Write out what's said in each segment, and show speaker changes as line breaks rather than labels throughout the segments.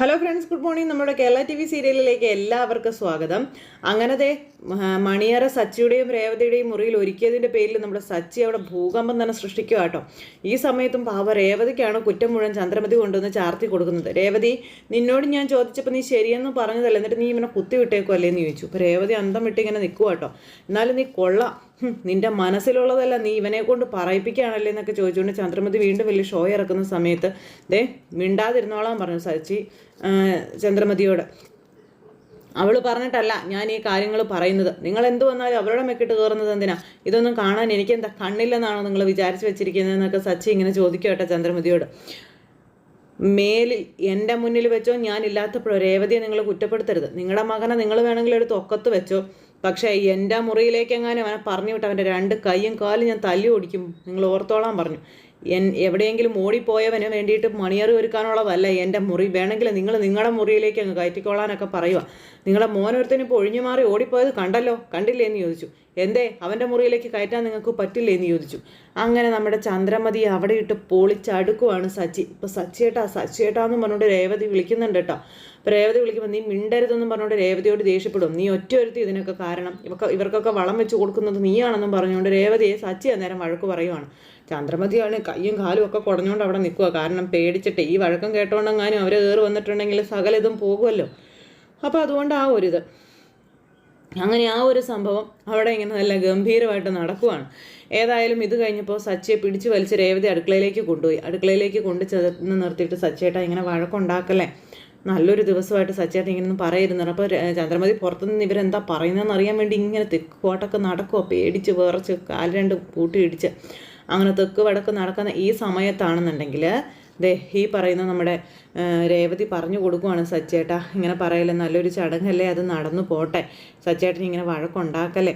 Hello friends good morning നമ്മുടെ Kerala T V സീരിയലിലേക്ക് എല്ലാവർക്കും സ്വാഗതം. അങ്ങനത്തെ മണിയറ സച്ചിയുടെയും രേവതിയുടെയും മുറിയിൽ ഒരുക്കിയതിന്റെ പേരിൽ നമ്മുടെ സച്ചി അവിടെ ഭൂകമ്പം തന്നെ സൃഷ്ടിക്കുക കേട്ടോ. ഈ സമയത്തും പാവ രേവതിക്കാണ് കുറ്റം മുഴുവൻ ചന്ദ്രമതി കൊണ്ടുവന്ന് ചാർത്തി കൊടുക്കുന്നത്. രേവതി നിന്നോട് ഞാൻ ചോദിച്ചപ്പോൾ നീ ശരിയെന്ന് പറഞ്ഞതല്ല? എന്നിട്ട് നീ ഇവനെ കുത്തി വിട്ടേക്കുമല്ലേ എന്ന് ചോദിച്ചു. അപ്പോൾ രേവതി അന്തം വിട്ട് ഇങ്ങനെ നിൽക്കുക കേട്ടോ. എന്നാലും നീ കൊള്ളാം. നിന്റെ മനസ്സിലുള്ളതല്ല നീ ഇവനെ കൊണ്ട് പറയിപ്പിക്കുകയാണല്ലേ എന്നൊക്കെ ചോദിച്ചുകൊണ്ട് ചന്ദ്രമതി വീണ്ടും വലിയ ഷോ ഇറക്കുന്ന സമയത്ത് ദേ മിണ്ടാതിരുന്നോളാൻ പറഞ്ഞു സച്ചി ചന്ദ്രമതിയോട്. അവൾ പറഞ്ഞിട്ടല്ല ഞാൻ ഈ കാര്യങ്ങൾ പറയുന്നത്. നിങ്ങൾ എന്ത് വന്നാലും അവരുടെ മെക്കിട്ട് കയറുന്നത് എന്തിനാ? ഇതൊന്നും കാണാൻ എനിക്ക് എന്താ കണ്ണില്ലെന്നാണോ നിങ്ങൾ വിചാരിച്ചു വെച്ചിരിക്കുന്നതെന്നൊക്കെ സച്ചി ഇങ്ങനെ ചോദിക്കും ചന്ദ്രമതിയോട്. മേലിൽ എന്റെ മുന്നിൽ വെച്ചോ ഞാൻ ഇല്ലാത്തപ്പോഴോ രേവതിയെ നിങ്ങൾ കുറ്റപ്പെടുത്തരുത്. നിങ്ങളുടെ മകനെ നിങ്ങൾ വേണമെങ്കിൽ എടുത്ത് ഒക്കത്ത് വെച്ചോ. പക്ഷേ എന്റെ മുറിയിലേക്ക് എങ്ങാനും അവനെ പറഞ്ഞു വിട്ട് അവന്റെ രണ്ട് കൈയും കാലും ഞാൻ തല്ലി ഓടിക്കും. നിങ്ങൾ ഓർത്തോളാൻ പറഞ്ഞു. എൻ എവിടെയെങ്കിലും ഓടിപ്പോയവന് വേണ്ടിയിട്ട് മണിയറി ഒരുക്കാനുള്ളതല്ല. എന്റെ മുറി വേണമെങ്കിൽ നിങ്ങൾ നിങ്ങളുടെ മുറിയിലേക്ക് അങ്ങ് കയറ്റിക്കോളാനൊക്കെ പറയുക നിങ്ങളുടെ മോനൊരുത്തനിപ്പോൾ ഒഴിഞ്ഞു മാറി ഓടിപ്പോയത് കണ്ടല്ലോ? കണ്ടില്ലേ എന്ന് ചോദിച്ചു. എന്തേ അവന്റെ മുറിയിലേക്ക് കയറ്റാൻ നിങ്ങൾക്ക് പറ്റില്ലേ എന്ന് ചോദിച്ചു. അങ്ങനെ നമ്മുടെ ചന്ദ്രമതി അവിടെ ഇട്ട് പൊളിച്ചടുക്കുവാണ് സച്ചി. ഇപ്പോൾ സച്ചിയേട്ടാ സച്ചിയേട്ടാന്ന് പറഞ്ഞുകൊണ്ട് രേവതി വിളിക്കുന്നുണ്ട് കേട്ടോ. അപ്പോൾ രേവതി വിളിക്കുമ്പോൾ നീ മിണ്ടരുതെന്നും പറഞ്ഞുകൊണ്ട് രേവതിയോട് ദേഷ്യപ്പെടും. നീ ഒറ്റ ഒരുത്തി ഇതിനൊക്കെ കാരണം. ഇവർക്ക് ഇവർക്കൊക്കെ വളം വെച്ച് കൊടുക്കുന്നത് നീയാണെന്നും പറഞ്ഞുകൊണ്ട് രേവതിയെ സച്ചി അന്നേരം വഴക്ക് പറയുവാണ്. ചന്ദ്രമതിയാണ് കയ്യും കാലും ഒക്കെ കുടഞ്ഞുകൊണ്ട് അവിടെ നിൽക്കുക. കാരണം പേടിച്ചിട്ട് ഈ വഴക്കം കേട്ടോണ്ടെങ്ങാനും അവർ കയറി വന്നിട്ടുണ്ടെങ്കിൽ സകലതും പോകുമല്ലോ അപ്പോൾ അതുകൊണ്ട് ആ ഒരിത്. അങ്ങനെ ആ ഒരു സംഭവം അവിടെ ഇങ്ങനെ നല്ല ഗംഭീരമായിട്ട് നടക്കുവാണ്. ഏതായാലും ഇത് കഴിഞ്ഞപ്പോൾ സച്ചയെ പിടിച്ചു വലിച്ച് രേവതി അടുക്കളയിലേക്ക് കൊണ്ടുപോയി. അടുക്കളയിലേക്ക് കൊണ്ട് ചെന്ന് നിർത്തിയിട്ട് സച്ചേട്ടാ ഇങ്ങനെ വഴക്കുണ്ടാക്കല്ലേ? നല്ലൊരു ദിവസമായിട്ട് സച്ചേട്ടൻ ഇങ്ങനെ ഒന്നും പറയരുന്നു. അപ്പോൾ ചന്ദ്രമതി പുറത്തുനിന്ന് ഇവരെന്താ പറയുന്നതെന്ന് അറിയാൻ വേണ്ടി ഇങ്ങനെ തെക്കോട്ടൊക്കെ നടക്കുമോ പേടിച്ച് വേറച്ച് കാൽ രണ്ട് ഇടിച്ച്. അങ്ങനെ തെക്ക് വടക്ക് നടക്കുന്ന ഈ സമയത്താണെന്നുണ്ടെങ്കിൽ ദേ ഈ പറയുന്ന നമ്മുടെ രേവതി പറഞ്ഞു കൊടുക്കുവാണ് സച്ചേട്ടാ. ഇങ്ങനെ പറയല്ലേ നല്ലൊരു ചടങ്ങല്ലേ അത് നടന്നു പോട്ടെ. സച്ചേട്ടൻ ഇങ്ങനെ വഴക്കുണ്ടാക്കല്ലേ.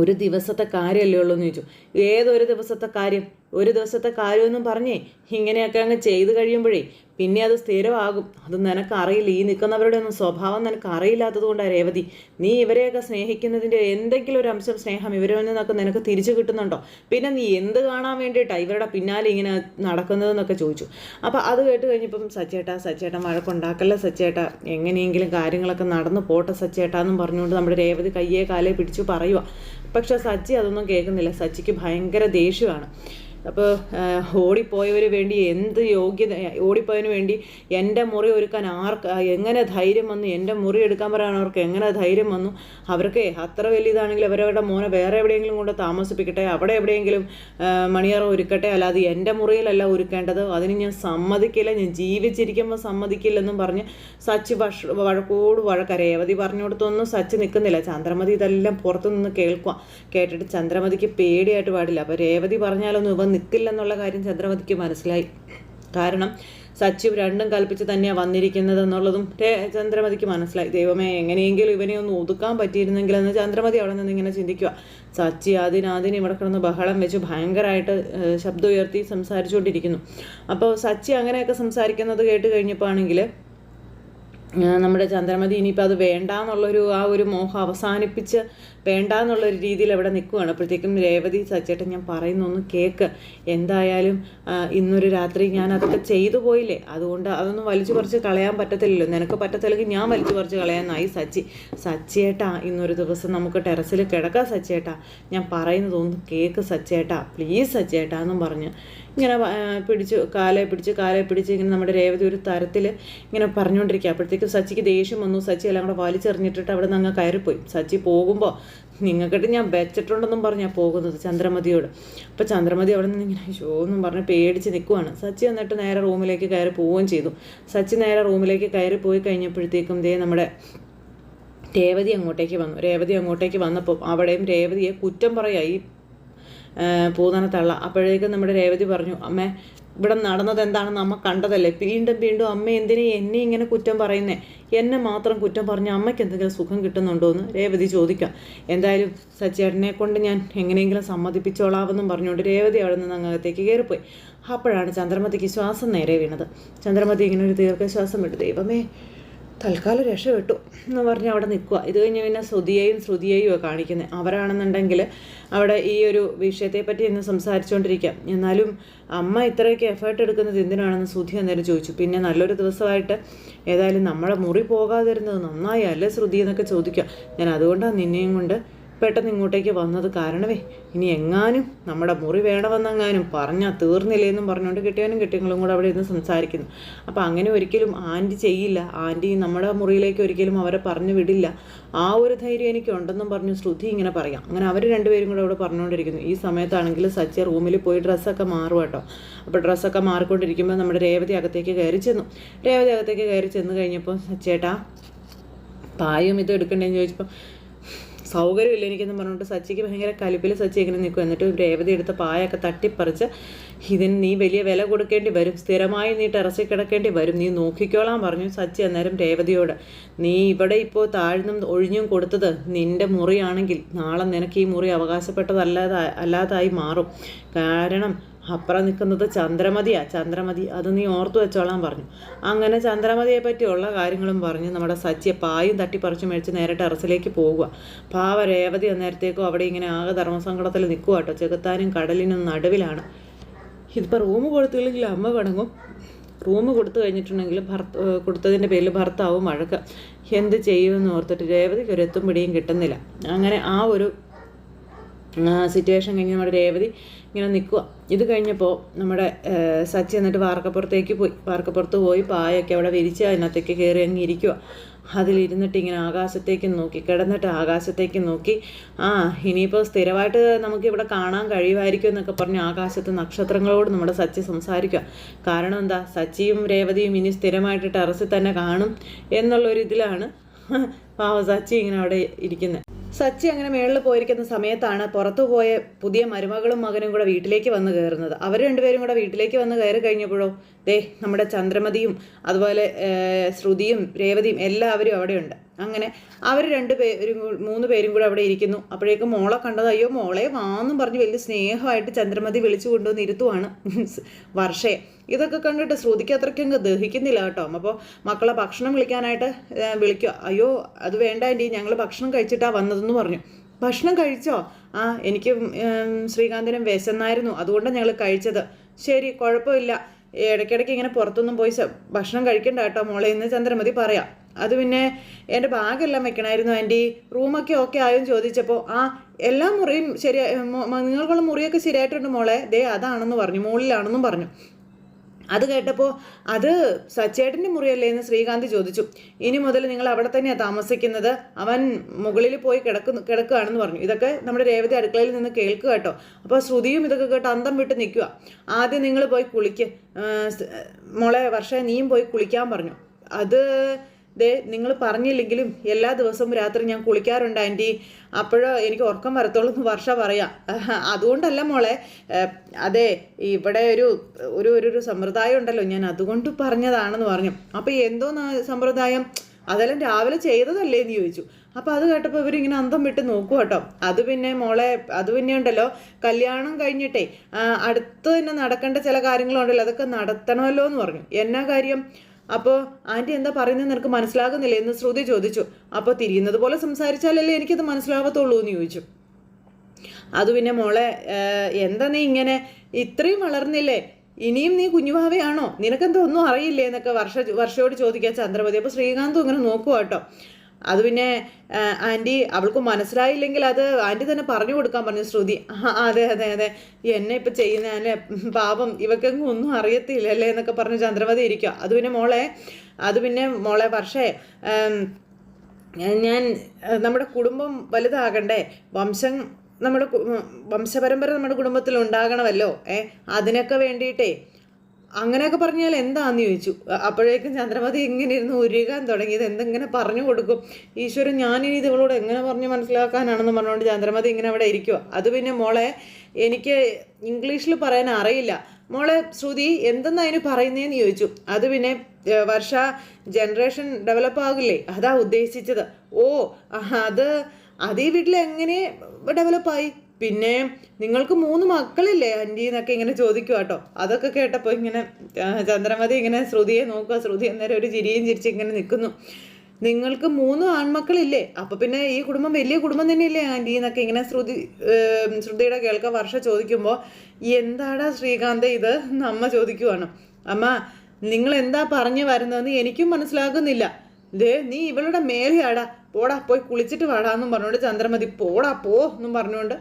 ഒരു ദിവസത്തെ കാര്യമല്ലേ ഉള്ളൂ എന്ന് ചോദിച്ചു. ഏതൊരു ദിവസത്തെ കാര്യം? ഒരു ദിവസത്തെ കാര്യമൊന്നും പറഞ്ഞേ ഇങ്ങനെയൊക്കെ അങ്ങ് ചെയ്ത് കഴിയുമ്പോഴേ പിന്നെ അത് സ്ഥിരമാകും. അത് നിനക്കറിയില്ല. ഈ നിൽക്കുന്നവരുടെ ഒന്നും സ്വഭാവം നിനക്ക് അറിയില്ലാത്തതുകൊണ്ടാണ് രേവതി. നീ ഇവരെയൊക്കെ സ്നേഹിക്കുന്നതിന്റെ എന്തെങ്കിലും ഒരു അംശം സ്നേഹം ഇവരിൽ നിന്നൊക്കെ നിനക്ക് തിരിച്ചു കിട്ടുന്നുണ്ടോ? പിന്നെ നീ എന്ത് കാണാൻ വേണ്ടിയിട്ടാണ് ഇവരുടെ പിന്നാലെ ഇങ്ങനെ നടക്കുന്നതെന്നൊക്കെ ചോദിച്ചു. അപ്പോൾ അത് കേട്ട് കഴിഞ്ഞപ്പം സച്ചേട്ട സച്ചേട്ടൻ വഴക്കുണ്ടാക്കല്ല സച്ചേട്ട? എങ്ങനെയെങ്കിലും കാര്യങ്ങളൊക്കെ നടന്നു പോട്ടെ സച്ചേട്ട എന്നും പറഞ്ഞുകൊണ്ട് നമ്മുടെ രേവതി കയ്യേ കാലേ പിടിച്ചു പറയുക പക്ഷെ സച്ചി അതൊന്നും കേൾക്കുന്നില്ല. സച്ചിക്ക് ഭയങ്കര ദേഷ്യമാണ്. അപ്പോൾ ഓടിപ്പോയവർ വേണ്ടി എന്ത് യോഗ്യത ഓടിപ്പോയതിന് വേണ്ടി എന്റെ മുറി ഒരുക്കാൻ ആർക്ക് എങ്ങനെ ധൈര്യം വന്നു എന്റെ മുറി എടുക്കാൻ പറയാൻ അവർക്ക് എങ്ങനെ ധൈര്യം വന്നു അവർക്ക് അത്ര വലിയതാണെങ്കിൽ അവരവരുടെ മോനെ വേറെ എവിടെയെങ്കിലും കൊണ്ട് താമസിപ്പിക്കട്ടെ അവിടെ എവിടെയെങ്കിലും മണിയറ ഒരുക്കട്ടെ അല്ലാതെ എന്റെ മുറിയിലല്ല ഒരുക്കേണ്ടത് അതിന് ഞാൻ സമ്മതിക്കില്ല ഞാൻ ജീവിച്ചിരിക്കുമ്പോൾ സമ്മതിക്കില്ലെന്നും പറഞ്ഞ് സച്ച് വഷ വഴക്കോട് വഴക്ക രേവതി പറഞ്ഞുകൊടുത്തൊന്നും സച്ചി നിൽക്കുന്നില്ല ചന്ദ്രമതി ഇതെല്ലാം പുറത്തു നിന്ന് കേൾക്കുക കേട്ടിട്ട് ചന്ദ്രമതിക്ക് പേടിയായിട്ട് പാടില്ല അപ്പോൾ രേവതി പറഞ്ഞാലൊന്നും ഇവ നിൽക്കില്ലെന്നുള്ള കാര്യം ചന്ദ്രമതിക്ക് മനസ്സിലായി. കാരണം സച്ചിവ് രണ്ടും കൽപ്പിച്ച് തന്നെയാണ് വന്നിരിക്കുന്നത് എന്നുള്ളതും ചന്ദ്രമതിക്ക് മനസ്സിലായി. ദൈവമേ എങ്ങനെയെങ്കിലും ഇവനെ ഒന്ന് ഒതുക്കാൻ പറ്റിയിരുന്നെങ്കിൽ എന്ന് ചന്ദ്രമതി അവിടെ നിന്ന് ഇങ്ങനെ ചിന്തിക്കുക സച്ചി അതിന് ഇവിടെ കിടന്ന് ബഹളം വെച്ച് ഭയങ്കരമായിട്ട് ശബ്ദം ഉയർത്തി സംസാരിച്ചുകൊണ്ടിരിക്കുന്നു. അപ്പോൾ സച്ചി അങ്ങനെയൊക്കെ സംസാരിക്കുന്നത് കേട്ട് കഴിഞ്ഞപ്പോൾ ആണെങ്കിൽ നമ്മുടെ ചന്ദ്രമതി ഇനിയിപ്പോൾ അത് വേണ്ട എന്നുള്ളൊരു ആ ഒരു മോഹം അവസാനിപ്പിച്ച് വേണ്ട എന്നുള്ളൊരു രീതിയിൽ അവിടെ നിൽക്കുകയാണ്. അപ്പോഴത്തേക്കും രേവതി സച്ചേട്ടൻ ഞാൻ പറയുന്ന ഒന്ന് കേക്ക്. എന്തായാലും ഇന്നൊരു രാത്രി ഞാൻ അതൊക്കെ ചെയ്തു പോയില്ലേ? അതുകൊണ്ട് അതൊന്നും വലിച്ചു പറിച്ച് കളയാൻ പറ്റത്തില്ലല്ലോ. നിനക്ക് പറ്റത്തില്ലെങ്കിൽ ഞാൻ വലിച്ചു പറിച്ച് കളയാനായി സച്ചി. സച്ചേട്ടാ ഇന്നൊരു ദിവസം നമുക്ക് ടെറസിൽ കിടക്കാം സച്ചേട്ടാ. ഞാൻ പറയുന്നത് കേക്ക് സച്ചേട്ടാ. പ്ലീസ് സച്ചേട്ടാ എന്നും പറഞ്ഞ് ഇങ്ങനെ പിടിച്ചു കാലെ പിടിച്ച് കാലെ പിടിച്ച് ഇങ്ങനെ നമ്മുടെ രേവതി ഒരു തരത്തിൽ ഇങ്ങനെ പറഞ്ഞുകൊണ്ടിരിക്കുക. അപ്പോഴത്തേക്കും സച്ചിക്ക് ദേഷ്യം വന്നു. സച്ചി എല്ലാം കൂടെ വലിച്ചെറിഞ്ഞിട്ടിട്ട് അവിടെ നിന്ന് അങ്ങ് കയറിപ്പോയി. സച്ചി പോകുമ്പോൾ നിങ്ങൾക്കിട്ട് ഞാൻ വെച്ചിട്ടുണ്ടെന്നും പറഞ്ഞാൽ പോകുന്നത് ചന്ദ്രമതിയോട്. അപ്പോൾ ചന്ദ്രമതി അവിടെ നിന്ന് ഇങ്ങനെ ഷോ എന്നും പറഞ്ഞ് പേടിച്ച് നിൽക്കുവാണ്. സച്ചി എന്നിട്ട് നേരെ റൂമിലേക്ക് കയറി പോവുകയും ചെയ്തു. സച്ചി നേരെ റൂമിലേക്ക് കയറി പോയി കഴിഞ്ഞപ്പോഴത്തേക്കും ദേ നമ്മുടെ രേവതി അങ്ങോട്ടേക്ക് വന്നു. രേവതി അങ്ങോട്ടേക്ക് വന്നപ്പോൾ അവിടെയും രേവതിയെ കുറ്റം പറയുക ഈ ആ, പൂതന തള്ള. അപ്പോഴേക്കും നമ്മുടെ രേവതി പറഞ്ഞു അമ്മേ ഇവിടെ നടന്നത് എന്താണെന്ന് അമ്മ കണ്ടതല്ലേ? വീണ്ടും വീണ്ടും അമ്മ എന്തിനെ എന്നെ ഇങ്ങനെ കുറ്റം പറയുന്നേ? എന്നെ മാത്രം കുറ്റം പറഞ്ഞ അമ്മയ്ക്ക് എന്തെങ്കിലും സുഖം കിട്ടുന്നുണ്ടോ എന്ന് രേവതി ചോദിക്കാം. എന്തായാലും സച്ചേട്ടനെ കൊണ്ട് ഞാൻ എങ്ങനെയെങ്കിലും സമ്മതിപ്പിച്ചോളാവെന്നും പറഞ്ഞുകൊണ്ട് രേവതി അവിടെ നിന്ന് അങ്ങകത്തേക്ക് കയറിപ്പോയി. അപ്പോഴാണ് ചന്ദ്രമതിക്ക് ശ്വാസം നേരെ വീണത്. ചന്ദ്രമതി ഇങ്ങനെ ഒരു ദീർഘശ്വാസം വിട്ടു ദൈവമേ തൽക്കാലം രക്ഷപ്പെട്ടു എന്ന് പറഞ്ഞ് അവിടെ നിൽക്കുക. ഇത് കഴിഞ്ഞ് പിന്നെ ശ്രുതിയെയും ശ്രുതിയെയും കാണിക്കുന്നത് അവരാണെന്നുണ്ടെങ്കിൽ അവിടെ ഈ ഒരു വിഷയത്തെപ്പറ്റി ഇന്ന് സംസാരിച്ചുകൊണ്ടിരിക്കാം എന്നാലും അമ്മ ഇത്രയൊക്കെ എഫേർട്ട് എടുക്കുന്നത് എന്തിനാണെന്ന് ശ്രുതി അന്നേരം ചോദിച്ചു. പിന്നെ നല്ലൊരു ദിവസമായിട്ട് ഏതായാലും നമ്മളെ മുറി പോകാതിരുന്നത് നന്നായി അല്ലേ ശ്രുതി എന്നൊക്കെ ചോദിക്കുക ഞാൻ അതുകൊണ്ടാണ് നിന്നെയും കൊണ്ട് പെട്ടെന്ന് ഇങ്ങോട്ടേക്ക് വന്നത് കാരണമേ. ഇനി എങ്ങാനും നമ്മുടെ മുറി വേണമെന്നെങ്ങാനും പറഞ്ഞാൽ തീർന്നില്ലേന്നും പറഞ്ഞുകൊണ്ട് കിട്ടിയവനും കിട്ടിയങ്ങളും കൂടെ അവിടെ ഇരുന്ന് സംസാരിക്കുന്നു. അപ്പോൾ അങ്ങനെ ഒരിക്കലും ആന്റി ചെയ്യില്ല. ആന്റി നമ്മുടെ മുറിയിലേക്ക് ഒരിക്കലും അവരെ പറഞ്ഞു വിടില്ല. ആ ഒരു ധൈര്യം എനിക്കുണ്ടെന്നും പറഞ്ഞു ശ്രുതി ഇങ്ങനെ പറയാം. അങ്ങനെ അവർ രണ്ടുപേരും കൂടെ അവിടെ പറഞ്ഞുകൊണ്ടിരിക്കുന്നു. ഈ സമയത്താണെങ്കിൽ സച്ച റൂമിൽ പോയി ഡ്രസ്സൊക്കെ മാറും കേട്ടോ. അപ്പോൾ ഡ്രസ്സൊക്കെ മാറിക്കൊണ്ടിരിക്കുമ്പോൾ നമ്മുടെ രേവതി അകത്തേക്ക് കയറി ചെന്നു. രേവതി അകത്തേക്ക് കയറി ചെന്ന് കഴിഞ്ഞപ്പോൾ സച്ചേട്ടാ പായും ഇത് എടുക്കണ്ടേന്ന് ചോദിച്ചപ്പോൾ സൗകര്യമില്ല എനിക്കെന്ന് പറഞ്ഞിട്ട് സച്ചിക്ക് ഭയങ്കര കലിപ്പിൽ സച്ചി ഇങ്ങനെ നിൽക്കും. എന്നിട്ട് രേവതി എടുത്ത പായൊക്കെ തട്ടിപ്പറിച്ച് ഇതിന് നീ വലിയ വില കൊടുക്കേണ്ടി വരും. സ്ഥിരമായി നീ ടെറസിൽ കിടക്കേണ്ടി വരും. നീ നോക്കിക്കോളാം പറഞ്ഞു സച്ചി അന്നേരം രേവതിയോട്. നീ ഇവിടെ ഇപ്പോൾ താഴ്ന്നും ഒഴിഞ്ഞും കൊടുത്തത് നിന്റെ മുറിയാണെങ്കിൽ നാളെ നിനക്ക് ഈ മുറി അവകാശപ്പെട്ടതല്ലാതെ അല്ലാതായി മാറും. കാരണം അപ്പുറം നിൽക്കുന്നത് ചന്ദ്രമതിയാ. ചന്ദ്രമതി അത് നീ ഓർത്തു വെച്ചോളാൻ പറഞ്ഞു. അങ്ങനെ ചന്ദ്രമതിയെ പറ്റിയുള്ള കാര്യങ്ങളും പറഞ്ഞ് നമ്മുടെ സച്ചിയെ പായും തട്ടിപ്പറിച്ച് മേടിച്ച് നേരെ ടെറസിലേക്ക് പോകുക പാവ രേവതി അന്നേരത്തേക്കും അവിടെ ഇങ്ങനെ ആകെ ധർമ്മസങ്കടത്തിൽ നിൽക്കുക കേട്ടോ. ചെകുത്താനും കടലിനും നടുവിലാണ്. ഇതിപ്പോൾ റൂം കൊടുത്തില്ലെങ്കിൽ അമ്മ പിണങ്ങും. റൂം കൊടുത്തു കഴിഞ്ഞിട്ടുണ്ടെങ്കിൽ ഭർത്ത കൊടുത്തതിന്റെ പേരിൽ ഭർത്താവും വഴക്ക് എന്ത് ചെയ്യുമെന്ന് ഓർത്തിട്ട് രേവതിക്ക് ഒരു എത്തും പിടിയും കിട്ടുന്നില്ല. അങ്ങനെ ആ ഒരു സിറ്റുവേഷൻ കഴിഞ്ഞ് നമ്മുടെ രേവതി ഇങ്ങനെ നിൽക്കുക ഇത് കഴിഞ്ഞപ്പോൾ നമ്മുടെ സച്ചി എന്നിട്ട് വാർക്കപ്പുറത്തേക്ക് പോയി. വാർക്കപ്പുറത്ത് പോയി പായൊക്കെ അവിടെ വിരിച്ച് അതിനകത്തേക്ക് കയറി അങ്ങ് ഇരിക്കുക അതിലിരുന്നിട്ട് ഇങ്ങനെ ആകാശത്തേക്ക് നോക്കി കിടന്നിട്ട് ആകാശത്തേക്ക് നോക്കി ആ ഇനിയിപ്പോൾ സ്ഥിരമായിട്ട് നമുക്ക് ഇവിടെ കാണാൻ കഴിയുമായിരിക്കും എന്നൊക്കെ പറഞ്ഞ് ആകാശത്ത് നക്ഷത്രങ്ങളോട് നമ്മുടെ സച്ചി സംസാരിക്കുക കാരണം എന്താ സച്ചിയും രേവതിയും ഇനി സ്ഥിരമായിട്ട് ടെറസിൽ തന്നെ കാണും എന്നുള്ളൊരിതിലാണ് പാവ സച്ചി ഇങ്ങനെ അവിടെ ഇരിക്കുന്നത് സച്ചി അങ്ങനെ മേളിൽ പോയിരിക്കുന്ന സമയത്താണ് പുറത്തു പോയ പുതിയ മരുമകളും മകനും കൂടെ വീട്ടിലേക്ക് വന്ന് കയറുന്നത്. അവർ രണ്ടുപേരും കൂടെ വീട്ടിലേക്ക് വന്ന് കയറി കഴിഞ്ഞപ്പോഴോ ദേ നമ്മുടെ ചന്ദ്രമതിയും അതുപോലെ ശ്രുതിയും രേവതിയും എല്ലാവരും അവിടെയുണ്ട്. അങ്ങനെ അവർ രണ്ട് പേരും മൂന്ന് പേരും കൂടെ അവിടെ ഇരിക്കുന്നു. അപ്പോഴേക്കും മോളെ കണ്ടത് അയ്യോ മോളെ വാന്നും പറഞ്ഞ് വലിയ സ്നേഹമായിട്ട് ചന്ദ്രമതി വിളിച്ചു കൊണ്ടുവന്ന് ഇരുത്തുവാണ്. വർഷയെ. ഇതൊക്കെ കണ്ടിട്ട് ശ്രുതിക്ക് അത്രയ്ക്കങ്ങ് ദഹിക്കുന്നില്ല കേട്ടോ. അപ്പോൾ മക്കളെ ഭക്ഷണം വിളിക്കാനായിട്ട് വിളിക്കുക. അയ്യോ അത് വേണ്ട ആന്റി ഞങ്ങൾ ഭക്ഷണം കഴിച്ചിട്ടാണ് വന്നതെന്ന് പറഞ്ഞു. ഭക്ഷണം കഴിച്ചോ? ആ എനിക്ക് ശ്രീകാന്തിനും വിശന്നായിരുന്നു. അതുകൊണ്ടാണ് ഞങ്ങൾ കഴിച്ചത്. ശരി കുഴപ്പമില്ല. ഇടയ്ക്കിടയ്ക്ക് ഇങ്ങനെ പുറത്തൊന്നും പോയി ഭക്ഷണം കഴിക്കണ്ട കേട്ടോ മോളെ. ഇന്ന് ചന്ദ്രമതി പറയാം. അത് പിന്നെ എന്റെ ബാഗെല്ലാം വെക്കണമായിരുന്നു ആന്റി. റൂമൊക്കെ ഓക്കെ ആയോ ചോദിച്ചപ്പോൾ ആ എല്ലാ മുറിയും ശരി നിങ്ങൾക്കുള്ള മുറിയൊക്കെ ശരിയായിട്ടുണ്ട് മോളെ. ദേ അതാണെന്ന് പറഞ്ഞു മുകളിലാണെന്നും പറഞ്ഞു. അത് കേട്ടപ്പോൾ അത് സച്ചേട്ടന്റെ മുറിയല്ലേ? എന്ന് ശ്രീകാന്ത് ചോദിച്ചു. ഇനി മുതൽ നിങ്ങൾ അവിടെ തന്നെയാണ് താമസിക്കുന്നത്. അവൻ മുകളിൽ പോയി കിടക്കുന്നു കിടക്കുകയാണെന്ന് പറഞ്ഞു. ഇതൊക്കെ നമ്മുടെ രേവതി അടുക്കളയിൽ നിന്ന് കേൾക്കുക കേട്ടോ. അപ്പോൾ ശ്രുതിയും ഇതൊക്കെ കേട്ട് അന്തം വിട്ട് നിൽക്കുക. ആദ്യം നിങ്ങൾ പോയി കുളിക്ക്. മോളെ വർഷ നീയും പോയി കുളിക്കാൻ പറഞ്ഞു. അത് ദേ നിങ്ങൾ പറഞ്ഞില്ലെങ്കിലും എല്ലാ ദിവസവും രാത്രി ഞാൻ കുളിക്കാറുണ്ട് ആന്റി. അപ്പോഴോ എനിക്ക് ഉറക്കം വരത്തോളം എന്ന് വർഷ പറയാം. അതുകൊണ്ടല്ല മോളെ. അതെ ഇവിടെ ഒരു ഒരു ഒരു സമ്പ്രദായം ഉണ്ടല്ലോ. ഞാൻ അതുകൊണ്ട് പറഞ്ഞതാണെന്ന് പറഞ്ഞു. അപ്പോൾ എന്തോ സമ്പ്രദായം? അതെല്ലാം രാവിലെ ചെയ്തതല്ലേ എന്ന് ചോദിച്ചു. അപ്പോൾ അത് കേട്ടപ്പോൾ ഇവരിങ്ങനെ അന്തം വിട്ട് നോക്കും കേട്ടോ. അത് പിന്നെ മോളെ അത് പിന്നെ ഉണ്ടല്ലോ കല്യാണം കഴിഞ്ഞിട്ടേ അടുത്ത് തന്നെ നടക്കേണ്ട ചില കാര്യങ്ങളുണ്ടല്ലോ. അതൊക്കെ നടത്തണമല്ലോ എന്ന് പറഞ്ഞു. എന്നാ കാര്യം? അപ്പോൾ ആന്റി എന്താ പറയുന്നത് നിനക്ക് മനസ്സിലാകുന്നില്ല? എന്ന് ശ്രുതി ചോദിച്ചു. അപ്പോൾ തിരിയുന്നത് പോലെ സംസാരിച്ചാലല്ലേ എനിക്കത് മനസ്സിലാവത്തുള്ളൂ എന്ന് ചോദിച്ചു. അത് പിന്നെ മോളെ എന്താ നീ ഇങ്ങനെ ഇത്രയും വളർന്നില്ലേ? ഇനിയും നീ കുഞ്ഞുഭാവയാണോ? നിനക്കെന്തോ ഒന്നും അറിയില്ലേ എന്നൊക്കെ വർഷ വർഷയോട് ചോദിക്കാൻ ചന്ദ്രമതി. അപ്പോൾ ശ്രീകാന്തും ഇങ്ങനെ നോക്കുക കേട്ടോ. അത് പിന്നെ ആന്റി അവൾക്ക് മനസ്സിലായില്ലെങ്കിൽ അത് ആന്റി തന്നെ പറഞ്ഞു കൊടുക്കാൻ പറഞ്ഞു ശ്രുതി. അതെ അതെ അതെ. എന്നെ ഇപ്പം ചെയ്യുന്ന അല്ലെ പാപം ഇവക്കെങ്ങും ഒന്നും അറിയത്തില്ലല്ലേ എന്നൊക്കെ പറഞ്ഞ് ചന്ദ്രമതി ഇരിക്കുക അത് പിന്നെ മോളെ അത് പിന്നെ മോളെ പക്ഷേ ഞാൻ നമ്മുടെ കുടുംബം വലുതാകണ്ടേ വംശം നമ്മുടെ വംശപരമ്പര നമ്മുടെ കുടുംബത്തിൽ ഉണ്ടാകണമല്ലോ ഏ? അതിനൊക്കെ വേണ്ടിയിട്ടേ അങ്ങനെയൊക്കെ പറഞ്ഞാൽ എന്താന്ന് ചോദിച്ചു. അപ്പോഴേക്കും ചന്ദ്രമതി ഇങ്ങനെ ഇരുന്ന് ഉരുകാൻ തുടങ്ങിയത് എന്തെങ്ങനെ പറഞ്ഞു കൊടുക്കും? ഈശ്വരൻ ഞാനിനി ഇവളോട് എങ്ങനെ പറഞ്ഞ് മനസ്സിലാക്കാനാണെന്ന് പറഞ്ഞുകൊണ്ട് ചന്ദ്രമതി ഇങ്ങനെ അവിടെ ഇരിക്കുക അത് പിന്നെ മോളെ എനിക്ക് ഇംഗ്ലീഷിൽ പറയാൻ അറിയില്ല. മോളെ ശ്രുതി എന്തെന്നാ അതിന് പറയുന്നതെന്ന് ചോദിച്ചു. അത് പിന്നെ വർഷ ജനറേഷൻ ഡെവലപ്പ് ആകില്ലേ? അതാ ഉദ്ദേശിച്ചത്. ഓ അത് അത് വീട്ടിൽ എങ്ങനെ ഡെവലപ്പായി? പിന്നെ നിങ്ങൾക്ക് മൂന്ന് മക്കളില്ലേ ആന്റി എന്നൊക്കെ ഇങ്ങനെ ചോദിക്കുക കേട്ടോ അതൊക്കെ കേട്ടപ്പോൾ ഇങ്ങനെ ചന്ദ്രമതി ഇങ്ങനെ ശ്രുതിയെ നോക്കുക ശ്രുതി അന്നേരം ഒരു ചിരിയും ചിരിച്ച് ഇങ്ങനെ നിൽക്കുന്നു. നിങ്ങൾക്ക് മൂന്ന് ആൺമക്കളില്ലേ അപ്പം പിന്നെ ഈ കുടുംബം വലിയ കുടുംബം തന്നെയല്ലേ ആന്റി എന്നൊക്കെ ഇങ്ങനെ ശ്രുതി ശ്രുതിയുടെ കേൾക്ക വർഷ ചോദിക്കുമ്പോൾ എന്താടാ ശ്രീകാന്ത് ഇത്? എന്ന് അമ്മ ചോദിക്കുവാണ്. അമ്മ നിങ്ങൾ എന്താ പറഞ്ഞു വരുന്നതെന്ന് എനിക്കും മനസ്സിലാകുന്നില്ല. ദേ നീ ഇവളുടെ മേലെയാടാ. പോടാ പോയി കുളിച്ചിട്ട് വാടാ വാടാന്നും പറഞ്ഞുകൊണ്ട് ചന്ദ്രമതി പോടാ പോ എന്നും പറഞ്ഞുകൊണ്ട്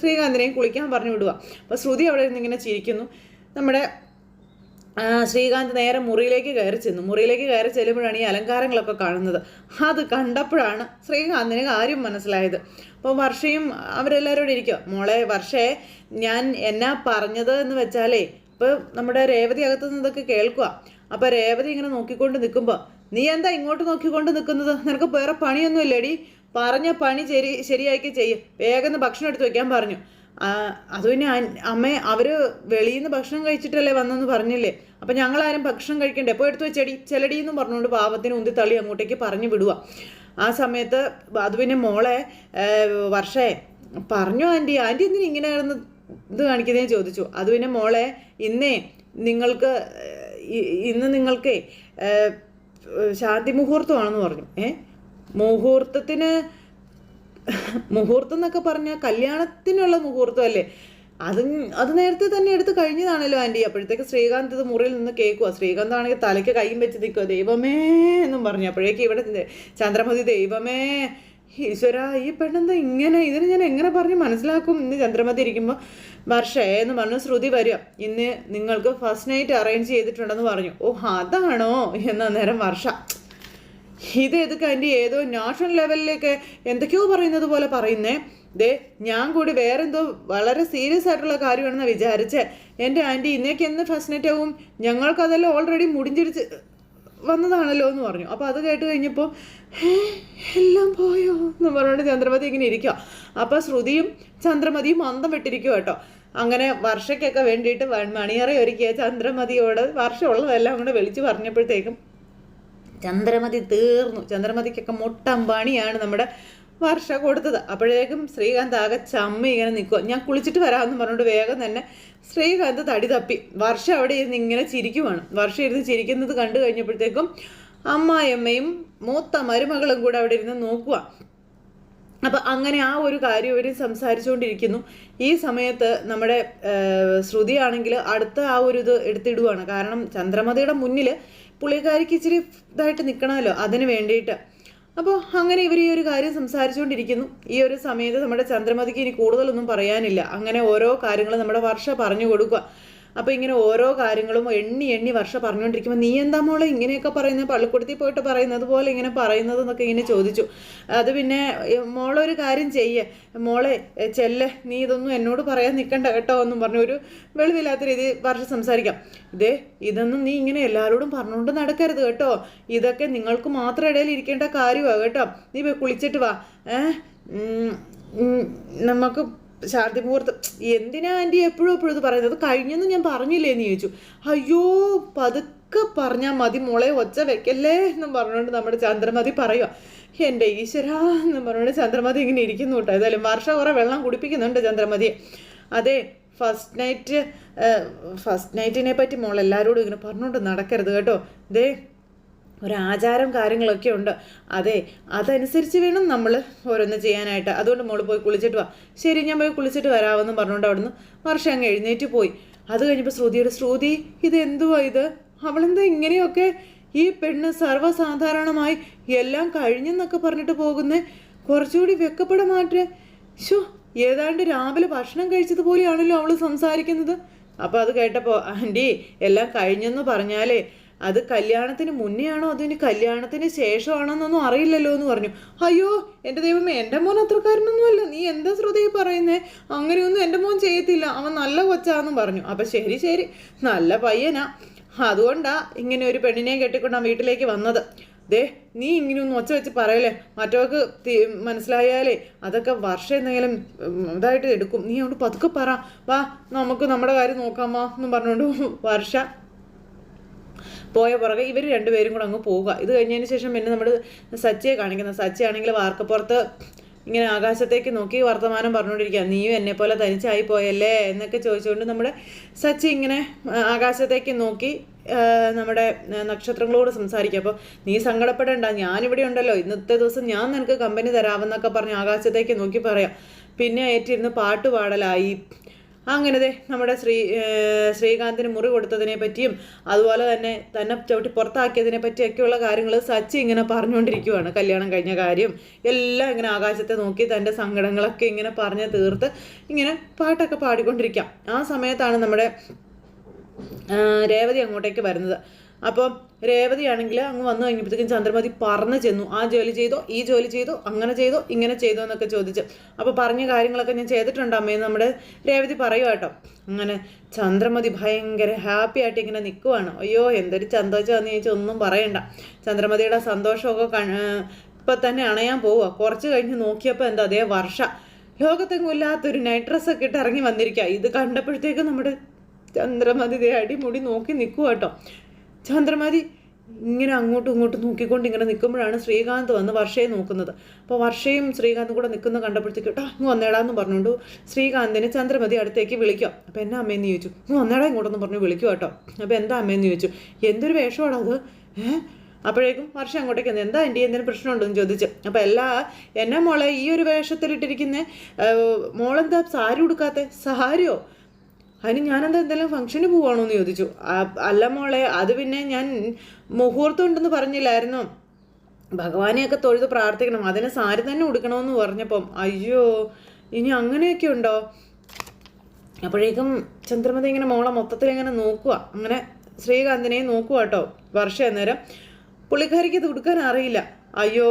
ശ്രീകാന്തിനെയും കുളിക്കാൻ പറഞ്ഞു വിടുക. അപ്പോൾ ശ്രുതി അവിടെ ഇരുന്ന് ഇങ്ങനെ ചിരിക്കുന്നു. നമ്മുടെ ശ്രീകാന്ത് നേരെ മുറിയിലേക്ക് കയറി ചെന്നു. മുറിയിലേക്ക് കയറി ചെല്ലുമ്പോഴാണ് ഈ അലങ്കാരങ്ങളൊക്കെ കാണുന്നത്. അത് കണ്ടപ്പോഴാണ് ശ്രീകാന്തിന് കാര്യം മനസ്സിലായത്. അപ്പോൾ വർഷയും അവരെല്ലാവരും ഇവിടെ ഇരിക്കുക. മോളെ വർഷേ ഞാൻ എന്നാ പറഞ്ഞത് എന്ന് വെച്ചാലേ ഇപ്പോൾ നമ്മുടെ രേവതി അകത്ത് നിന്നതൊക്കെ കേൾക്കുക. അപ്പോൾ രേവതി ഇങ്ങനെ നോക്കിക്കൊണ്ട് നിൽക്കുമ്പോൾ നീ എന്താ ഇങ്ങോട്ട് നോക്കിക്കൊണ്ട് നിൽക്കുന്നത്? നിനക്ക് വേറെ പണിയൊന്നും ഇല്ലേടി പറഞ്ഞ പണി ശരി ശരിയാക്കി ചെയ്യും. വേഗം ഭക്ഷണം എടുത്ത് വെക്കാൻ പറഞ്ഞു. അത് പിന്നെ അമ്മ അവർ വെളിയിൽ നിന്ന് ഭക്ഷണം കഴിച്ചിട്ടല്ലേ വന്നെന്ന് പറഞ്ഞില്ലേ? അപ്പൊ ഞങ്ങളാരും ഭക്ഷണം കഴിക്കണ്ടേ? എപ്പോൾ എടുത്ത് വെച്ചടി. ചെലടി എന്ന് പറഞ്ഞുകൊണ്ട് പാവത്തിന് ഉന്തി തള്ളി അങ്ങോട്ടേക്ക് പറഞ്ഞു വിടുക ആ സമയത്ത് അത് പിന്നെ മോളെ വർഷേ പറഞ്ഞു ആന്റി ആന്റി എന്തിനു ഇങ്ങനെ കിടന്ന് ഇത് കാണിക്കുന്നതെന്ന് ചോദിച്ചു. അത് പിന്നെ മോളെ ഇന്നേ നിങ്ങൾക്ക് ഇന്ന് നിങ്ങൾക്കേ ശാന്തി മുഹൂർത്തമാണെന്ന് പറഞ്ഞു. ഏ? മുഹൂർത്തത്തിന് മുഹൂർത്തം എന്നൊക്കെ പറഞ്ഞാൽ കല്യാണത്തിനുള്ള മുഹൂർത്തമല്ലേ? അത് അത് നേരത്തെ തന്നെ എടുത്ത് കഴിഞ്ഞതാണല്ലോ ആന്റി അപ്പോഴത്തേക്ക് ശ്രീകാന്ത് ഇത് മുറിയിൽ നിന്ന് കേൾക്കുക ശ്രീകാന്ത് ആണെങ്കിൽ തലയ്ക്ക് കൈയും വെച്ച് നിൽക്കുക ദൈവമേ എന്നും പറഞ്ഞു. അപ്പോഴേക്ക് ഇവിടെ ചന്ദ്രമതി ദൈവമേ ഈശ്വര ഈ പെണ്ണെന്താ ഇങ്ങനെ ഇതിന് ഞാൻ എങ്ങനെ പറഞ്ഞ് മനസ്സിലാക്കും? ഇന്ന് ചന്ദ്രമതി ഇരിക്കുമ്പോൾ വർഷേ എന്ന് പറഞ്ഞു ശ്രുതി വരിക. ഇന്ന് നിങ്ങൾക്ക് ഫസ്റ്റ് നൈറ്റ് അറേഞ്ച് ചെയ്തിട്ടുണ്ടെന്ന് പറഞ്ഞു. ഓ അതാണോ? എന്ന നേരം വർഷ. ഇത് എതുക്ക് അതിന്റെ ഏതോ നാഷണൽ ലെവലിലേക്ക് എന്തൊക്കെയോ പറയുന്നത് പോലെ പറയുന്നേ. ദേ ഞാൻ കൂടി വേറെന്തോ വളരെ സീരിയസ് ആയിട്ടുള്ള കാര്യമാണെന്ന് വിചാരിച്ച്. എന്റെ ആന്റി ഇന്നേക്ക് എന്ന് ഫസ്റ്റ് ആവും ഞങ്ങൾക്കതെല്ലാം ഓൾറെഡി മുടിഞ്ചിരിച്ച് വന്നതാണല്ലോ എന്ന് പറഞ്ഞു. അപ്പോൾ അത് കേട്ട് കഴിഞ്ഞപ്പോൾ എല്ലാം പോയോ എന്ന് പറഞ്ഞുകൊണ്ട് ചന്ദ്രമതി ഇങ്ങനെ ഇരിക്കുക അപ്പോൾ ശ്രുതിയും ചന്ദ്രമതിയും അന്തം വിട്ടിരിക്കുക കേട്ടോ. അങ്ങനെ വർഷയ്ക്കൊക്കെ വേണ്ടിയിട്ട് മണിയറ ഒരുക്കിയ ചന്ദ്രമതിയോട് വർഷമുള്ളതെല്ലാം കൂടെ വിളിച്ച് പറഞ്ഞപ്പോഴത്തേക്കും ചന്ദ്രമതി തീർന്നു. ചന്ദ്രമതിക്കൊക്കെ മുട്ടമ്പാണിയാണ് നമ്മുടെ വർഷ കൊടുത്തത്. അപ്പോഴേക്കും ശ്രീകാന്ത് ആകെ ചമ്മി ഇങ്ങനെ നിൽക്കുക ഞാൻ കുളിച്ചിട്ട് വരാമെന്ന് പറഞ്ഞുകൊണ്ട് വേഗം തന്നെ ശ്രീകാന്ത് തടി തപ്പി. വർഷ അവിടെ ഇരുന്ന് ഇങ്ങനെ ചിരിക്കുവാണ്. വർഷ ഇരുന്ന് ചിരിക്കുന്നത് കണ്ടു കഴിഞ്ഞപ്പോഴത്തേക്കും അമ്മായിയമ്മയും മൂത്ത മരുമകളും കൂടെ അവിടെ ഇരുന്ന് നോക്കുക അപ്പം അങ്ങനെ ആ ഒരു കാര്യം ഇവർ സംസാരിച്ചുകൊണ്ടിരിക്കുന്നു ഈ സമയത്ത് നമ്മുടെ ശ്രുതി ശ്രുതിയാണെങ്കിൽ അടുത്ത ആ ഒരു ഇത് എടുത്തിടുവാണ്. കാരണം ചന്ദ്രമതിയുടെ മുന്നിൽ പുള്ളിക്കാരിക്ക് ഇച്ചിരി ഇതായിട്ട് നിൽക്കണമല്ലോ അതിന് വേണ്ടിയിട്ട്. അപ്പോൾ അങ്ങനെ ഇവർ ഈ ഒരു കാര്യം സംസാരിച്ചുകൊണ്ടിരിക്കുന്നു ഈ ഒരു സമയത്ത് നമ്മുടെ ചന്ദ്രമതിക്ക് ഇനി കൂടുതലൊന്നും പറയാനില്ല. അങ്ങനെ ഓരോ കാര്യങ്ങളും നമ്മുടെ വർഷ പറഞ്ഞു കൊടുക്കുക. അപ്പോൾ ഇങ്ങനെ ഓരോ കാര്യങ്ങളും എണ്ണി എണ്ണി വർഷം പറഞ്ഞുകൊണ്ടിരിക്കുമ്പോൾ നീ എന്താ മോളെ ഇങ്ങനെയൊക്കെ പറയുന്നത് പള്ളിക്കൂടത്തിൽ പോയിട്ട് പറയുന്നത് പോലെ ഇങ്ങനെ പറയുന്നത് എന്നൊക്കെ ഇങ്ങനെ ചോദിച്ചു. അത് പിന്നെ ഏ, മോളെ ഒരു കാര്യം ചെയ്യേ. മോളെ ചെല്ലെ. നീ ഇതൊന്നും എന്നോട് പറയാൻ നിൽക്കണ്ട കേട്ടോ എന്നും പറഞ്ഞു ഒരു വെളിവില്ലാത്ത രീതിയിൽ വർഷം സംസാരിക്കാം. ഇതേ ഇതൊന്നും നീ ഇങ്ങനെ എല്ലാവരോടും പറഞ്ഞുകൊണ്ട് നടക്കരുത് കേട്ടോ. ഇതൊക്കെ നിങ്ങൾക്ക് മാത്രം ഇടയിൽ ഇരിക്കേണ്ട കാര്യമാണ് കേട്ടോ. നീ കുളിച്ചിട്ട് വാ. ഏ? ഉം, ഉം, നമുക്ക് ശാന്തി മുഹൂർത്തം. എന്തിനാ ആന്റി എപ്പോഴും എപ്പോഴും ഇത് പറയുന്നത്? കഴിഞ്ഞെന്ന് ഞാൻ പറഞ്ഞില്ലേ എന്ന് ചോദിച്ചു. അയ്യോ പതുക്കെ പറഞ്ഞാൽ മതി മോളെ ഒച്ച വെക്കല്ലേ എന്നും പറഞ്ഞുകൊണ്ട് നമ്മുടെ ചന്ദ്രമതി പറയുക എന്റെ ഈശ്വര എന്നും പറഞ്ഞുകൊണ്ട് ചന്ദ്രമതി ഇങ്ങനെ ഇരിക്കുന്നു കേട്ടോ. ഏതായാലും വർഷം കുറേ വെള്ളം കുടിപ്പിക്കുന്നുണ്ട് ചന്ദ്രമതിയെ. അതെ ഫസ്റ്റ് നൈറ്റ് ഫസ്റ്റ് നൈറ്റിനെ പറ്റി മോൾ ഇങ്ങനെ പറഞ്ഞുകൊണ്ട് നടക്കരുത് കേട്ടോ. ദേ ഒരാചാരം കാര്യങ്ങളൊക്കെ ഉണ്ട്. അതെ അതനുസരിച്ച് വേണം നമ്മൾ ഓരോന്ന് ചെയ്യാനായിട്ട്. അതുകൊണ്ട് മോൾ പോയി കുളിച്ചിട്ട് വാ. ശരി ഞാൻ പോയി കുളിച്ചിട്ട് വരാമെന്ന് പറഞ്ഞുകൊണ്ട് അവിടുന്ന് വർഷം അങ്ങ് എഴുന്നേറ്റ് പോയി. അത് കഴിഞ്ഞപ്പോൾ ശ്രുതിയുടെ ശ്രുതി ഇത് എന്തുവാ ഇത്? അവളെന്താ ഇങ്ങനെയൊക്കെ? ഈ പെണ്ണ് സർവസാധാരണമായി എല്ലാം കഴിഞ്ഞെന്നൊക്കെ പറഞ്ഞിട്ട് പോകുന്നേ. കുറച്ചുകൂടി വെക്കപ്പെട മാറ്റേ ഏതാണ്ട് രാവിലെ ഭക്ഷണം കഴിച്ചതുപോലെയാണല്ലോ അവൾ സംസാരിക്കുന്നത്. അപ്പോൾ അത് കേട്ടപ്പോൾ ആന്റി എല്ലാം കഴിഞ്ഞെന്ന് പറഞ്ഞാലേ അത് കല്യാണത്തിന് മുന്നേ ആണോ അതിന് കല്യാണത്തിന് ശേഷമാണോ എന്നൊന്നും അറിയില്ലല്ലോ എന്ന് പറഞ്ഞു. അയ്യോ എന്റെ ദൈവമേ എന്റെ മോൻ അത്രക്കാരനൊന്നുമല്ല. നീ എന്താ ശ്രുതി പറയുന്നേ? അങ്ങനെയൊന്നും എന്റെ മോൻ ചെയ്യത്തില്ല. അവൻ നല്ല കൊച്ചാന്നും പറഞ്ഞു. അപ്പം ശരി ശരി. നല്ല പയ്യനാ. അതുകൊണ്ടാ ഇങ്ങനെ ഒരു പെണ്ണിനെ കെട്ടിക്കൊണ്ട് വീട്ടിലേക്ക് വന്നത്. ദേ നീ ഇങ്ങനെ ഒന്ന് ഒച്ച വെച്ച് പറയലേ മറ്റവർക്ക് മനസ്സിലായാലേ അതൊക്കെ വർഷം എന്തെങ്കിലും ഇതായിട്ട് എടുക്കും. നീ അവിടെ പതുക്കെ പറ. വാ നമുക്ക് നമ്മുടെ കാര്യം നോക്കാമോ എന്നും പറഞ്ഞുകൊണ്ട് വർഷ. പോയ പുറകെ ഇവർ രണ്ടുപേരും കൂടെ അങ്ങ് പോവുക. ഇത് കഴിഞ്ഞതിന് ശേഷം പിന്നെ നമ്മൾ സച്ചിയെ കാണിക്കുന്നത് സച്ചി ആണെങ്കിൽ വാർക്കപ്പുറത്ത് ഇങ്ങനെ ആകാശത്തേക്ക് നോക്കി വർത്തമാനം പറഞ്ഞുകൊണ്ടിരിക്കുക. നീയും എന്നെ പോലെ തനിച്ചായി പോയല്ലേ എന്നൊക്കെ ചോദിച്ചുകൊണ്ട് നമ്മുടെ സച്ചി ഇങ്ങനെ ആകാശത്തേക്ക് നോക്കി നമ്മുടെ നക്ഷത്രങ്ങളോട് സംസാരിക്കുക. അപ്പോൾ നീ സങ്കടപ്പെടേണ്ട ഞാനിവിടെ ഉണ്ടല്ലോ. ഇന്നത്തെ ദിവസം ഞാൻ നിനക്ക് കമ്പനി തരാമെന്നൊക്കെ പറഞ്ഞ് ആകാശത്തേക്ക് നോക്കി പറയാം. പിന്നെ ഏറ്റിരുന്ന് പാട്ട് പാടലായി. അങ്ങനെ ദേ നമ്മുടെ ശ്രീ ശ്രീകാന്തിന് മുറി കൊടുത്തതിനെ പറ്റിയും അതുപോലെ തന്നെ തന്നെ ചവിട്ടി പുറത്താക്കിയതിനെ പറ്റിയൊക്കെയുള്ള കാര്യങ്ങൾ സച്ചി ഇങ്ങനെ പറഞ്ഞുകൊണ്ടിരിക്കുവാണ്. കല്യാണം കഴിഞ്ഞ കാര്യം എല്ലാം ഇങ്ങനെ ആകാശത്തെ നോക്കി തന്റെ സങ്കടങ്ങളൊക്കെ ഇങ്ങനെ പറഞ്ഞ് തീർത്ത് ഇങ്ങനെ പാട്ടൊക്കെ പാടിക്കൊണ്ടിരിക്കാം. ആ സമയത്താണ് നമ്മുടെ രേവതി അങ്ങോട്ടേക്ക് വരുന്നത്. അപ്പം രേവതിയാണെങ്കിൽ അങ്ങ് വന്നു കഴിഞ്ഞപ്പോഴത്തേക്കും ചന്ദ്രമതി പറഞ്ഞു ചെന്നു. ആ ജോലി ചെയ്തോ ഈ ജോലി ചെയ്തോ അങ്ങനെ ചെയ്തോ ഇങ്ങനെ ചെയ്തോ എന്നൊക്കെ ചോദിച്ചു. അപ്പോൾ പറഞ്ഞ കാര്യങ്ങളൊക്കെ ഞാൻ ചെയ്തിട്ടുണ്ട് അമ്മയെന്ന് നമ്മുടെ രേവതി പറയുക കേട്ടോ. അങ്ങനെ ചന്ദ്രമതി ഭയങ്കര ഹാപ്പി ആയിട്ട് ഇങ്ങനെ നിൽക്കുവാണ് അയ്യോ എന്തൊരു സന്തോഷമാണെന്ന് ചോദിച്ചാൽ ഒന്നും പറയണ്ട. ചന്ദ്രമതിയുടെ സന്തോഷമൊക്കെ ഇപ്പം തന്നെ അണയാൻ പോവുക കുറച്ച് കഴിഞ്ഞ് നോക്കിയപ്പോൾ എന്താ അതേ വർഷ. ലോകത്തെങ്ങും ഇല്ലാത്തൊരു നൈറ്റ് ഡ്രസ്സൊക്കെ ഇട്ട് ഇറങ്ങി വന്നിരിക്കുക ഇത് കണ്ടപ്പോഴത്തേക്ക് നമ്മുടെ ചന്ദ്രമതി ദേ അടിമുടി നോക്കി നിൽക്കുക കേട്ടോ. ചന്ദ്രമതി ഇങ്ങനെ അങ്ങോട്ടും ഇങ്ങോട്ടും നോക്കിക്കൊണ്ട് ഇങ്ങനെ നിൽക്കുമ്പോഴാണ് ശ്രീകാന്ത് വന്ന് വർഷയെ നോക്കുന്നത്. അപ്പോൾ വർഷയും ശ്രീകാന്തും കൂടെ നിൽക്കുന്ന കണ്ടപ്പോഴത്തേക്ക് കേട്ടോ അങ്ങ് വന്നേടാന്ന് പറഞ്ഞുകൊണ്ട് ശ്രീകാന്തിനെ ചന്ദ്രമതി അടുത്തേക്ക് വിളിക്കാം അപ്പോൾ എന്നാ അമ്മയെന്ന് ചോദിച്ചു. അങ്ങ് വന്നേടാ ഇങ്ങോട്ടൊന്ന് പറഞ്ഞു വിളിക്കുക കേട്ടോ അപ്പോൾ എന്താ അമ്മയെന്ന് ചോദിച്ചു. എന്തൊരു വേഷമാണോ അത്? അപ്പോഴേക്കും വർഷം അങ്ങോട്ടേക്ക് വന്നു. എന്താ എന്റെ എന്തെങ്കിലും പ്രശ്നമുണ്ടെന്ന് ചോദിച്ചു. അപ്പോൾ എല്ലാ എന്നെ മോളെ ഈ ഒരു വേഷത്തിലിട്ടിരിക്കുന്ന? മോളെന്താ സാരി ഉടുക്കാത്തെ? സാരിയോ? അതിന് ഞാനെന്താ എന്തെങ്കിലും ഫംഗ്ഷന് പോവാണോ എന്ന് ചോദിച്ചു അല്ല മോളെ അത് പിന്നെ ഞാൻ മുഹൂർത്തം ഉണ്ടെന്ന് പറഞ്ഞില്ലായിരുന്നു? ഭഗവാനെയൊക്കെ തൊഴുത് പ്രാർത്ഥിക്കണം. അതിന് സാരി തന്നെ ഉടുക്കണമെന്ന് പറഞ്ഞപ്പം അയ്യോ ഇനി അങ്ങനെയൊക്കെ ഉണ്ടോ? അപ്പോഴേക്കും ചന്ദ്രമതി ഇങ്ങനെ മോളെ മൊത്തത്തിൽ ഇങ്ങനെ നോക്കുക അങ്ങനെ ശ്രീകാന്തിനെ നോക്കുക കേട്ടോ വർഷം അന്നേരം. പുള്ളിക്കാരിക്ക് ഇത് ഉടുക്കാൻ അറിയില്ല. അയ്യോ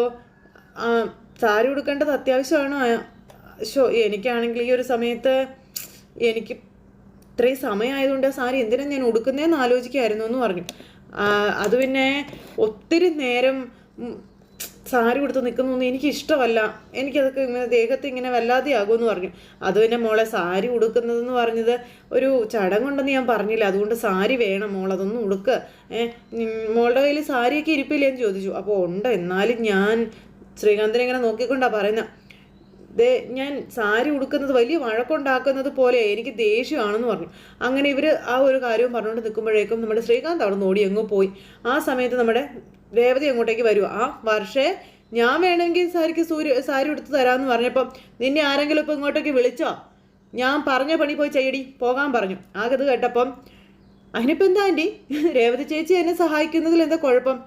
സാരി ഉടുക്കേണ്ടത് അത്യാവശ്യമാണോ? ഷോ എനിക്കാണെങ്കിൽ ഈ ഒരു സമയത്ത് എനിക്ക് ഇത്രയും സമയമായതുകൊണ്ട് സാരി എന്തിനാണ് ഞാൻ ഉടുക്കുന്നതെന്ന് ആലോചിക്കായിരുന്നു എന്ന് പറഞ്ഞു. അത് പിന്നെ ഒത്തിരി നേരം സാരി കൊടുത്ത് നിൽക്കുന്നൊന്നും എനിക്ക് ഇഷ്ടമല്ല എനിക്കതൊക്കെ ഇങ്ങനെ ദേഹത്ത് ഇങ്ങനെ വല്ലാതെ ആകുമെന്ന് പറഞ്ഞു. അത് പിന്നെ മോളെ സാരി ഉടുക്കുന്നതെന്ന് പറഞ്ഞത് ഒരു ചടങ്ങുണ്ടെന്ന് ഞാൻ പറഞ്ഞില്ല. അതുകൊണ്ട് സാരി വേണം മോൾ അതൊന്നും ഉടുക്ക്. മോളുടെ കയ്യിൽ സാരിയൊക്കെ ഇരിപ്പില്ലേന്ന് ചോദിച്ചു. അപ്പോൾ ഉണ്ട്. എന്നാലും ഞാൻ ശ്രീകാന്തിനെ ഇങ്ങനെ നോക്കിക്കൊണ്ടാണ് പറയുന്നത് ദേ ഞാൻ സാരി ഉടുക്കുന്നത് വലിയ വഴക്കുണ്ടാക്കുന്നത് പോലെ എനിക്ക് ദേഷ്യമാണെന്ന് പറഞ്ഞു. അങ്ങനെ ഇവർ ആ ഒരു കാര്യവും പറഞ്ഞുകൊണ്ട് നിൽക്കുമ്പോഴേക്കും നമ്മുടെ ശ്രീകാന്ത് അവിടെ നിന്ന് ഓടി എങ്ങോ പോയി. ആ സമയത്ത് നമ്മുടെ രേവതി അങ്ങോട്ടേക്ക് വരുമോ ആ വർഷേ ഞാൻ വേണമെങ്കിൽ സാരിക്ക് സൂര്യ സാരി ഉടുത്ത് തരാമെന്ന് പറഞ്ഞപ്പം നിന്നെ ആരെങ്കിലും ഇപ്പം ഇങ്ങോട്ടേക്ക് വിളിച്ചോ? ഞാൻ പറഞ്ഞ പണി പോയി ചെയ്യടി പോകാൻ പറഞ്ഞു. ആകത് കേട്ടപ്പം അതിനിപ്പോൾ എന്താ ആന്റി? രേവതി ചേച്ചി എന്നെ സഹായിക്കുന്നതിൽ എന്താ കുഴപ്പം?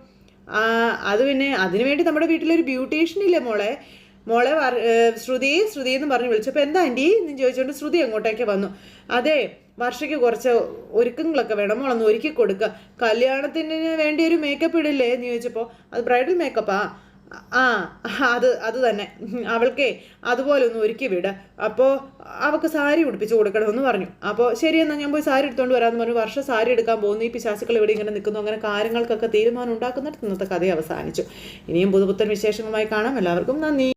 അത് പിന്നെ അതിനു വേണ്ടി നമ്മുടെ വീട്ടിലൊരു ബ്യൂട്ടീഷ്യൻ ഇല്ലേ മോളെ? മോളെ ശ്രുതി ശ്രുതി എന്ന് പറഞ്ഞ് വിളിച്ചപ്പോൾ എന്താ ആന്റി? എന്ന് ചോദിച്ചുകൊണ്ട് ശ്രുതി അങ്ങോട്ടേക്ക് വന്നു. അതെ വർഷയ്ക്ക് കുറച്ച് ഒരുക്കങ്ങളൊക്കെ വേണം. മോളൊന്ന് ഒരുക്കി കൊടുക്കുക കല്യാണത്തിന് വേണ്ടി ഒരു മേക്കപ്പ് ഇടില്ലേ എന്ന് ചോദിച്ചപ്പോൾ അത് ബ്രൈഡൽ മേക്കപ്പാ ആ? അത് അത് തന്നെ. അവൾക്കേ അതുപോലെ ഒന്ന് ഒരുക്കി വിട്. അപ്പോൾ അവൾക്ക് സാരി ഉടുപ്പിച്ച് കൊടുക്കണമെന്ന് പറഞ്ഞു. അപ്പോൾ ശരി എന്നാൽ ഞാൻ പോയി സാരി എടുത്തുകൊണ്ട് വരാമെന്ന് പറഞ്ഞു. വർഷം സാരി എടുക്കാൻ പോകുന്നു. ഈ പിശാസുക്കൾ ഇവിടെ ഇങ്ങനെ നിൽക്കുന്നു. അങ്ങനെ കാര്യങ്ങൾക്കൊക്കെ തീരുമാനം ഉണ്ടാക്കുന്നിടത്ത് ഇന്നത്തെ കഥ അവസാനിച്ചു. ഇനിയും പുതുപുത്തൻ വിശേഷങ്ങളുമായി കാണാം. എല്ലാവർക്കും നന്ദി.